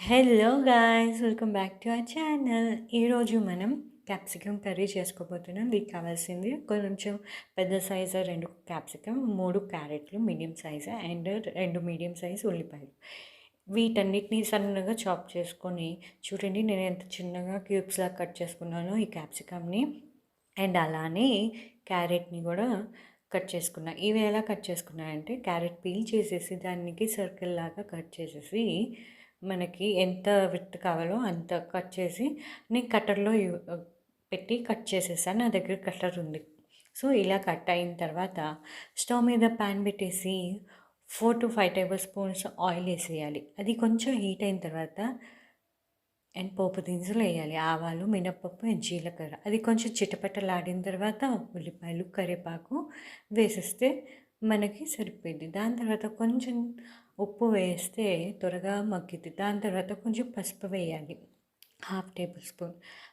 Hello guys welcome back to our channel ఈరోజు మనం capsicum curry చేసుకోబోతున్నాం. దీనికి కావాల్సింది కొంచెం పెద్ద సైజు రెండు క్యాప్సికమ్ మూడు క్యారెట్లు మీడియం సైజు అండ్ రెండు మీడియం సైజు ఉల్లిపాయలు. వీటన్నిటిని సన్నగా చాప్ చేసుకొని చూడండి నేను ఎంత చిన్నగా క్యూబ్స్లా కట్ చేసుకున్నానో ఈ క్యాప్సికమ్ని అండ్ అలానే క్యారెట్ని కూడా కట్ చేసుకున్నా. ఇవి ఎలా కట్ చేసుకున్నాయంటే క్యారెట్ పీల్ చేసేసి దానికి సర్కిల్ లాగా కట్ చేసేసి మనకి ఎంత విత్ కావాలో అంత కట్ చేసి నేను కట్టర్లో పెట్టి కట్ చేసేసాను నా దగ్గర కట్టర్ ఉంది. సో ఇలా కట్ అయిన తర్వాత స్టవ్ మీద ప్యాన్ పెట్టేసి four to five tablespoons oil వేసేయాలి. అది కొంచెం హీట్ అయిన తర్వాత అండ్ పోపు దినుసులు వేయాలి. ఆవాలు మినప్పప్పు అండ్ జీలకర్ర. అది కొంచెం చిటపటలాడిన తర్వాత ఉల్లిపాయలు కరివేపాకు వేసేస్తే మనకి సరిపోయింది. దాని తర్వాత కొంచెం ఉప్పు వేస్తే త్వరగా మగ్గిద్ది. దాని తర్వాత కొంచెం పసుపు వేయాలి. Half tablespoon.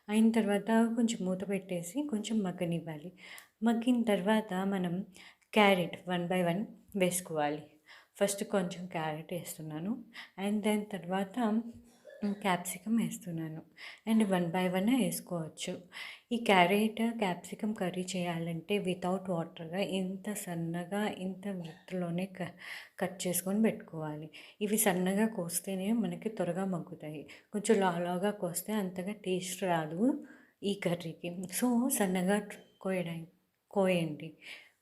అయిన తర్వాత కొంచెం మూత పెట్టేసి కొంచెం మగ్గనివ్వాలి. మగ్గిన తర్వాత మనం క్యారెట్ వన్ బై వన్ వేసుకోవాలి. ఫస్ట్ కొంచెం క్యారెట్ వేస్తున్నాను. అండ్ దాని తర్వాత క్యాప్సికమ్ వేస్తున్నాను. అండ్ వన్ బై వన్ వేసుకోవచ్చు. ఈ క్యారెట్ క్యాప్సికమ్ కర్రీ చేయాలంటే వితౌట్ వాటర్గా ఇంత సన్నగా ఇంత వృత్తిలోనే కట్ చేసుకొని పెట్టుకోవాలి. ఇవి సన్నగా కోస్తేనే మనకి త్వరగా మగ్గుతాయి. కొంచెం లాలాగా కోస్తే అంతగా టేస్ట్ రాదు ఈ కర్రీకి. సో సన్నగా కోయడానికి కోయండి.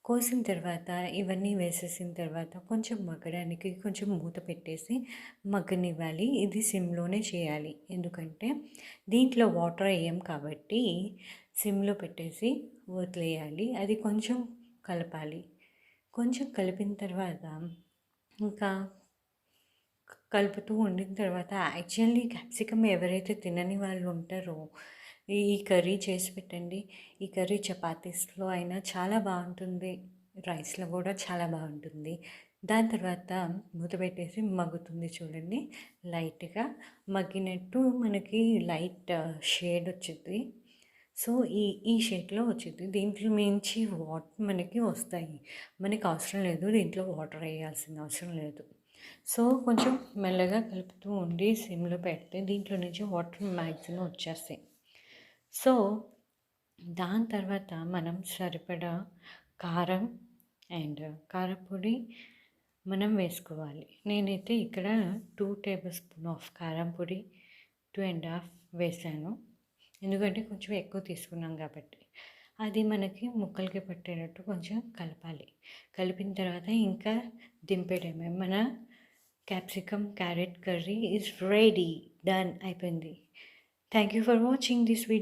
కోసిన తర్వాత ఇవన్నీ వేసేసిన తర్వాత కొంచెం మగ్గడానికి కొంచెం మూత పెట్టేసి మగ్గనివ్వాలి. ఇది సిమ్లోనే చేయాలి. ఎందుకంటే దీంట్లో వాటర్ వేయం కాబట్టి సిమ్లో పెట్టేసి వదిలేయాలి. అది కొంచెం కలపాలి. కొంచెం కలిపిన తర్వాత ఇంకా కలుపుతూ ఉండిన తర్వాత యాక్చువల్లీ క్యాప్సికమ్ ఎవరైతే తినని వాళ్ళు ఉంటారో ఈ కర్రీ చేసి పెట్టండి. ఈ కర్రీ చపాతీస్లో అయినా చాలా బాగుంటుంది. రైస్లో కూడా చాలా బాగుంటుంది. దాని తర్వాత మూత పెట్టేసి మగ్గుతుంది చూడండి. లైట్గా మగ్గినట్టు మనకి లైట్ షేడ్ వచ్చింది. సో ఈ ఈ షేడ్లో వచ్చింది. దీంట్లో మించి వాటర్ మనకి వస్తాయి. మనకి అవసరం లేదు. దీంట్లో వాటర్ వేయాల్సిన అవసరం లేదు. సో కొంచెం మెల్లగా కలుపుతూ ఉండి సిమ్లో పెడితే దీంట్లో నుంచి వాటర్ మ్యాక్సిమం వచ్చేస్తాయి. సో దాని తర్వాత మనం సరిపడా కారం అండ్ కారపొడి మనం వేసుకోవాలి. నేనైతే ఇక్కడ టూ టేబుల్ స్పూన్ ఆఫ్ కారం పొడి టూ అండ్ హాఫ్ వేసాను. ఎందుకంటే కొంచెం ఎక్కువ తీసుకున్నాం కాబట్టి. అది మనకి ముక్కలకి పట్టేటట్టు కొంచెం కలపాలి. కలిపిన తర్వాత ఇంకా దింపేయడమే మన capsicum carrot curry is ready done అయిపోయింది. Thank you for watching this video